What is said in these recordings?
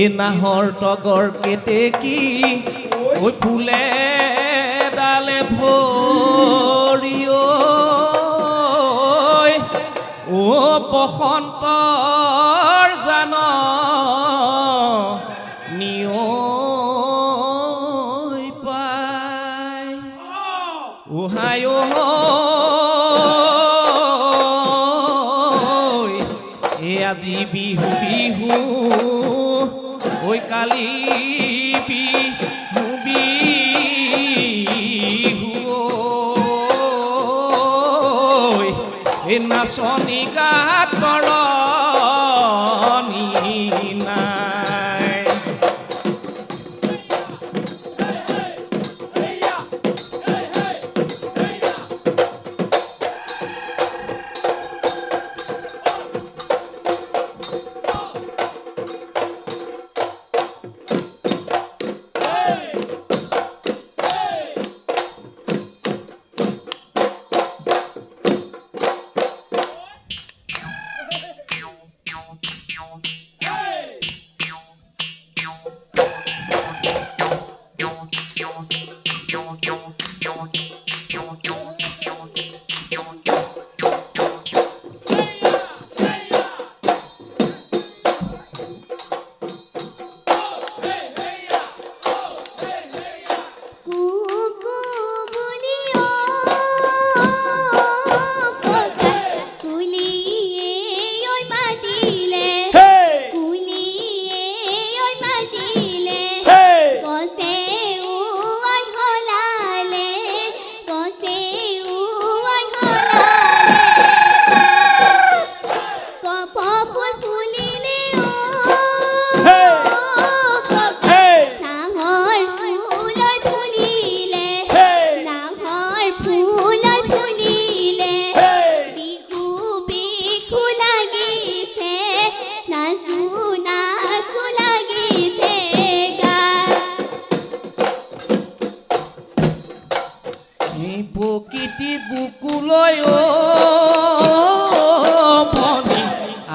এই নাহৰ তগৰ কেতেকী ঐ ফুলে ডালে ভৰি ঐ ও বসন্তৰ জান নিয়ৈ পায় উহাই এ আজি বিহু বিহু। কালিপি মুবি হুয়। এ না শনি 啾啾。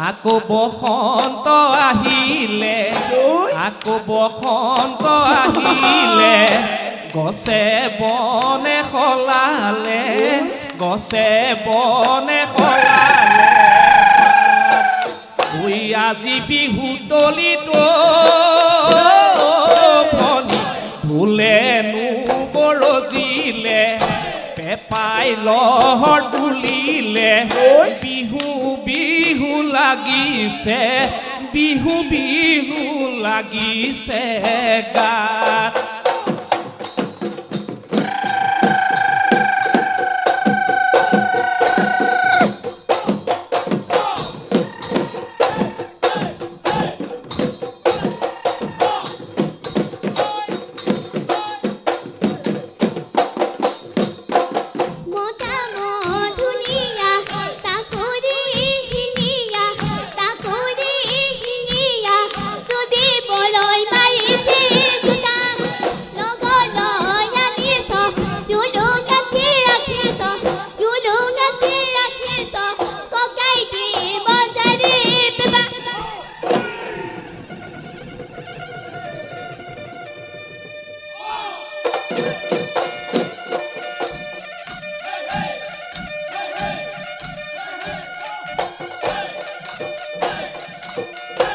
আকৌ বসন্ত আহিলে আকৌ বসন্ত আহিলে গছে বনে সলালে গছে বনে সলালে। ঐ আজি বিহু তলিতো ভনী ভুলেনো বৰজিলে পেপাই লহৰ তুলিলে বিহু বিহু লাগিছে বিহু বিহু লাগিছে গাত muscle.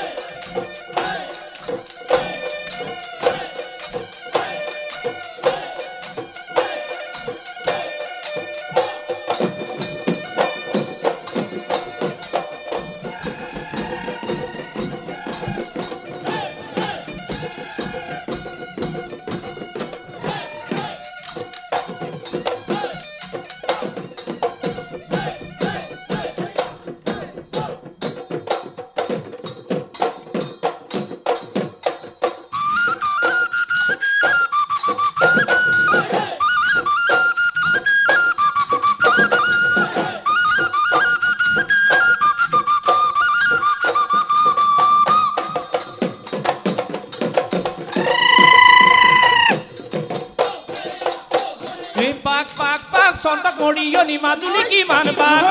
চন্দ্ৰ কৰিয়নি মাজুলী কিমান বাট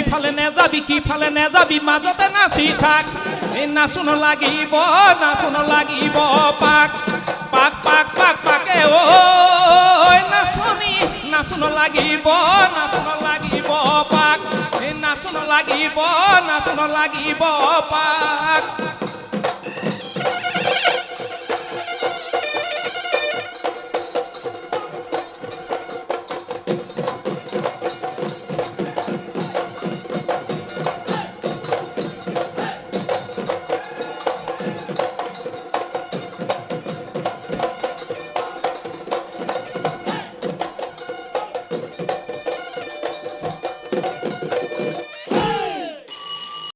ইফালে নেযাবি সিফালে নেযাবি মাজতে নাচি থাক? এই নাচোন লাগিব নাচোন লাগিব পাক। পাক পাক পাক পাকে ঐ নাচনি নাচোন লাগিব নাচোন লাগিব পাক। এই নাচোন লাগিব নাচোন লাগিব পাক।